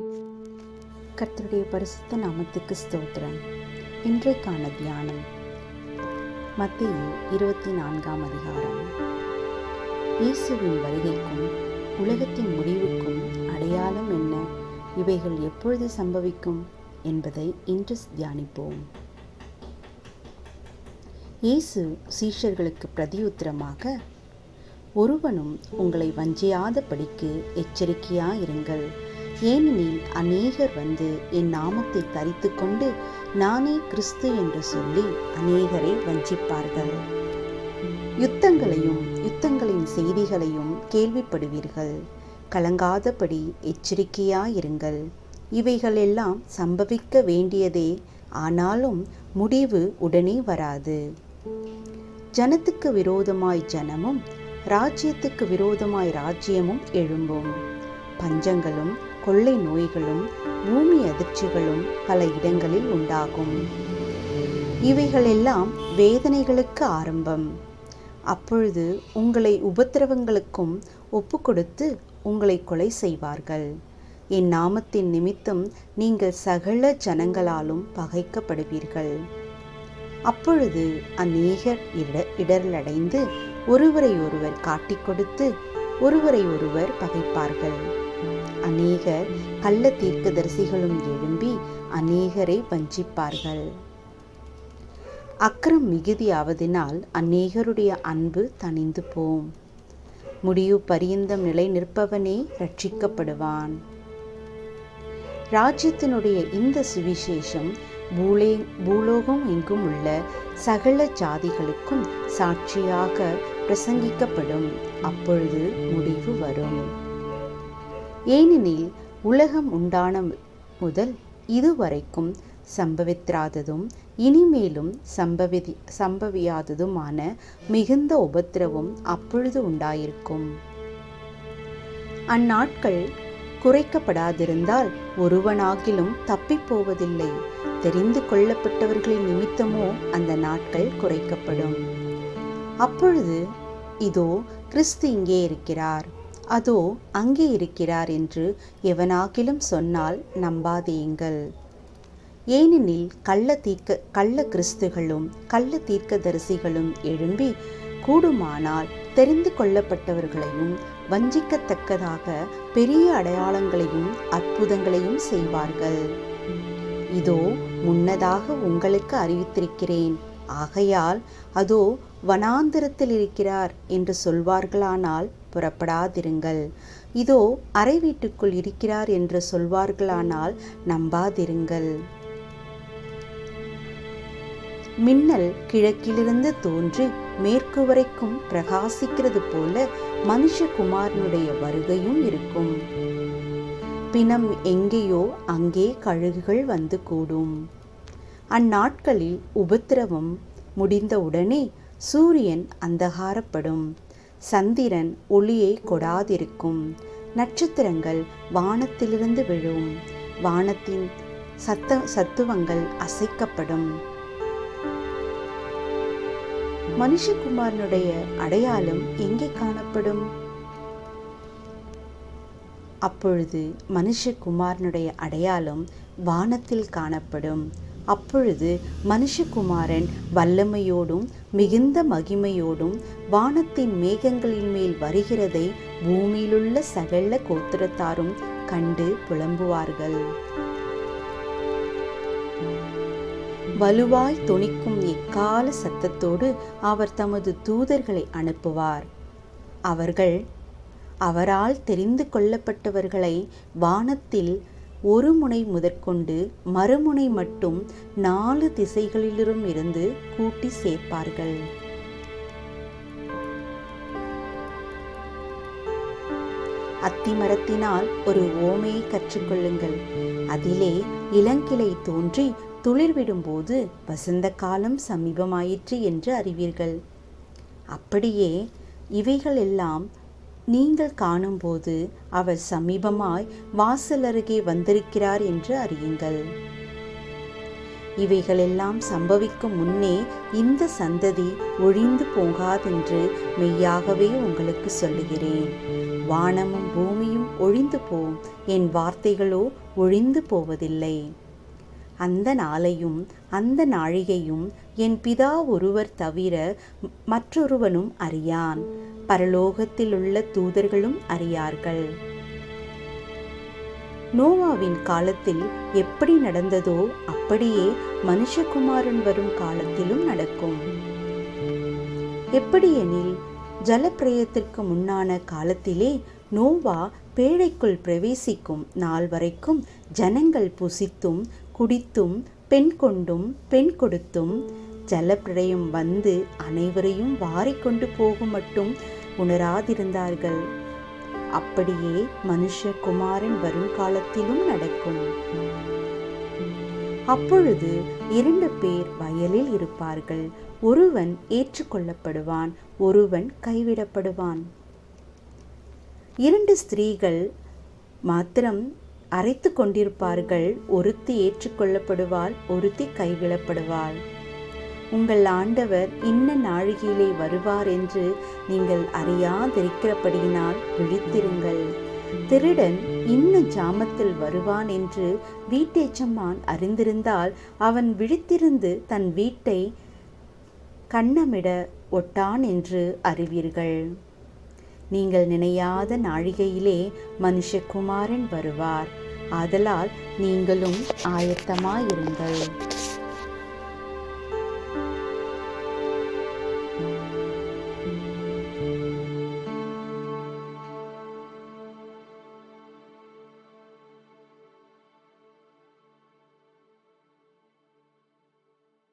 கர்த்தருடைய பரிசுத்த நாமத்துக்கு ஸ்தோத்திரம். இன்றைக்கான தியானம். மத்திய இருபத்தி நான்காம் அதிகாரம். இயேசுவின் வருகைக்கும் உலகத்தின் முடிவுக்கும் அடையாளம் என்ன? இவைகள் எப்பொழுது சம்பவிக்கும்? என்பதை இன்று தியானிப்போம். இயேசு சீஷர்களுக்கு பிரதியுத்தரமாக ஒருவனும் உங்களை வஞ்சியாத படிக்கு எச்சரிக்கையாயிருங்கள். ஏனெனில் அநேகர் வந்து என் நாமத்தை தரித்து கொண்டு நானே கிறிஸ்து என்று சொல்லி அநேகரை வஞ்சிப்பார்கள். யுத்தங்களையும் யுத்தங்களின் செய்திகளையும் கேள்விப்படுவீர்கள். கலங்காதபடி எச்சரிக்கையாயிருங்கள். இவைகளெல்லாம் சம்பவிக்க வேண்டியதே ஆனாலும் முடிவு உடனே வராது. ஜனத்துக்கு விரோதமாய் ஜனமும் ராஜ்யத்துக்கு விரோதமாய் ராஜ்யமும் எழும்பும். பஞ்சங்களும் கொள்ளை நோய்களும் பூமி அதிர்ச்சிகளும் பல இடங்களில் உண்டாகும். இவைகளெல்லாம் வேதனைகளுக்கு ஆரம்பம். அப்பொழுது உங்களை உபத்திரவங்களுக்கும் ஒப்புக்கொடுத்து உங்களை கொலை செய்வார்கள். என் நாமத்தின் நிமித்தம் நீங்கள் சகல ஜனங்களாலும் பகைக்கப்படுவீர்கள். அப்பொழுது அநேகர் இட இடர்லடைந்து ஒருவரை ஒருவர் காட்டிக் கொடுத்து ஒருவரை ஒருவர் பகைப்பார்கள். அநேகர் கள்ள தீர்க்கதரிசிகளும் எழும்பி அநேகரை வஞ்சிப்பார்கள். அக்கறம் மிகுதியாவதினால் அநேகருடைய அன்பு தணிந்து போம் முடிவு பரியந்தம் நிலை நிற்பவனே ரட்சிக்கப்படுவான் ராஜ்யத்தினுடைய இந்த சுவிசேஷம் பூலே பூலோகம் எங்கும் உள்ள சகல ஜாதிகளுக்கும் சாட்சியாக பிரசங்கிக்கப்படும். அப்பொழுது முடிவு வரும். ஏனெனில் உலகம் உண்டான முதல் இதுவரைக்கும் சம்பவித்திராததும் இனிமேலும் சம்பவி சம்பவியாததுமான மிகுந்த உபத்திரவும் அப்பொழுது உண்டாயிருக்கும். அந்நாட்கள் குறைக்கப்படாதிருந்தால் ஒருவனாகிலும் தப்பிப்போவதில்லை. தெரிந்து கொள்ளப்பட்டவர்களின் நிமித்தமோ அந்த நாட்கள் குறைக்கப்படும். அப்பொழுது இதோ கிறிஸ்து இங்கே இருக்கிறார். அதோ அங்கே இருக்கிறார் என்று எவனாகிலும் சொன்னால் நம்பாதேயுங்கள் ஏனெனில் கள்ள தீர்க்க கள்ள கிறிஸ்துகளும் கள்ள தீர்க்கதரிசிகளும் எழும்பி கூடுமானால் தெரிந்து கொள்ளப்பட்டவர்களையும் வஞ்சிக்கத்தக்கதாக பெரிய அடையாளங்களையும் அற்புதங்களையும் செய்வார்கள். இதோ முன்னதாக உங்களுக்கு அறிவித்திருக்கிறேன். ஆகையால் அதோ வனாந்திரத்தில் இருக்கிறார் என்று சொல்வார்களானால் புறப்படாதிருங்கள். இதோ அறை வீட்டுக்குள் இருக்கிறார் என்று சொல்வார்களானால் நம்பாதிருங்கள். மின்னல் கிழக்கிலிருந்து தோன்றி மேற்கு வரைக்கும் பிரகாசிக்கிறது போல மனுஷகுமாரனுடைய வருகையும் இருக்கும். பிணம் எங்கேயோ அங்கே கழுகுகள் வந்து கூடும். அந்நாட்களில் உபத்திரவம் முடிந்தவுடனே சூரியன் அந்தகாரப்படும். சந்திரன் ஒளியை கொடாதிருக்கும். நட்சத்திரங்கள் வானத்திலிருந்து விழும். வானத்தின் சத்த சத்துவங்கள் அசைக்கப்படும். மனுஷகுமாரனுடைய அடையாளம் எங்கே காணப்படும்? அப்பொழுது மனுஷகுமாரனுடைய அடையாளம் வானத்தில் காணப்படும். அப்பொழுது மனுஷகுமாரன் வல்லமையோடும் மிகுந்த மகிமையோடும் வானத்தின் மேகங்களின் மேல் வருகிறதை பூமியிலுள்ள சகல கோத்திரத்தாரும் கண்டு புலம்புவார்கள். வலுவாய் தொனிக்கும் எக்கால சத்தத்தோடு அவர் தமது தூதர்களை அனுப்புவார். அவர்கள் அவரால் தெரிந்து கொள்ளப்பட்டவர்களை வானத்தில் ஒரு முனை முதற்கொண்டு மறுமுனை மட்டும் நாலு திசைகளிலும் இருந்து கூட்டி சேர்ப்பார்கள். அத்திமரத்தினால் ஒரு ஓமையை கற்றுக்கொள்ளுங்கள் அதிலே இளங்கிளை தோன்றி துளிர்விடும்போது வசந்த காலம் சமீபமாயிற்று என்று அறிவீர்கள். அப்படியே இவைகள் எல்லாம் நீங்கள் காணும்போது அவர் சமீபமாய் வாசல் அருகே வந்திருக்கிறார் என்று அறியுங்கள். இவைகளெல்லாம் சம்பவிக்கும் முன்னே இந்த சந்ததி ஒழிந்து போகாதென்று மெய்யாகவே உங்களுக்கு சொல்லுகிறேன். வானமும் பூமியும் ஒழிந்து போம் என் வார்த்தைகளோ ஒழிந்து போவதில்லை. அந்த நாளையும் அந்த நாழிகையும் என் பிதா ஒருவர் தவிர மற்றொருவனும் அறியான். பரலோகத்திலுள்ள தூதர்களும் அறியார்கள். நோவாவின் காலத்தில் எப்படி நடந்ததோ அப்படியே மனுஷகுமாரன் வரும் காலத்திலும் நடக்கும். எப்படியெனில் ஜலப்பிரயத்திற்கு முன்னான காலத்திலே நோவா பேழைக்குள் பிரவேசிக்கும் நாள் வரைக்கும் ஜனங்கள் புசித்தும் குடித்தும் பெண் கொண்டும் பெண் கொடுத்தும் ஜலப்பிரளயம் வந்து அனைவரையும் வாரிக்கொண்டு போகும் மட்டும் உணராதிருந்தார்கள். அப்படியே மனுஷகுமாரன் வரும் காலத்திலும் நடக்கும். அப்பொழுது இரண்டு பேர் வயலில் இருப்பார்கள். ஒருவன் ஏற்றுக்கொள்ளப்படுவான் ஒருவன் கைவிடப்படுவான். இரண்டு ஸ்திரீகள் மாத்திரம் அரைத்து கொண்டிருப்பார்கள். ஒருத்தி ஏற்றுக்கொள்ளப்படுவாள் ஒருத்தி கைவிடப்படுவாள். உங்கள் ஆண்டவர் இன்ன நாழிகையிலே வருவார் என்று நீங்கள் அறியாதிருக்கிறபடியினால் விழித்திருங்கள். திருடன் இன்ன ஜாமத்தில் வருவான் என்று வீட்டேச்சம்மான் அறிந்திருந்தால் அவன் விழித்திருந்து தன் வீட்டை கண்ணமிட ஒட்டான் என்று அறிவீர்கள். நீங்கள் நினையாத நாழிகையிலே மனுஷகுமாரன் வருவார். ஆதலால் நீங்களும் ஆயத்தமாயிருங்கள். thank you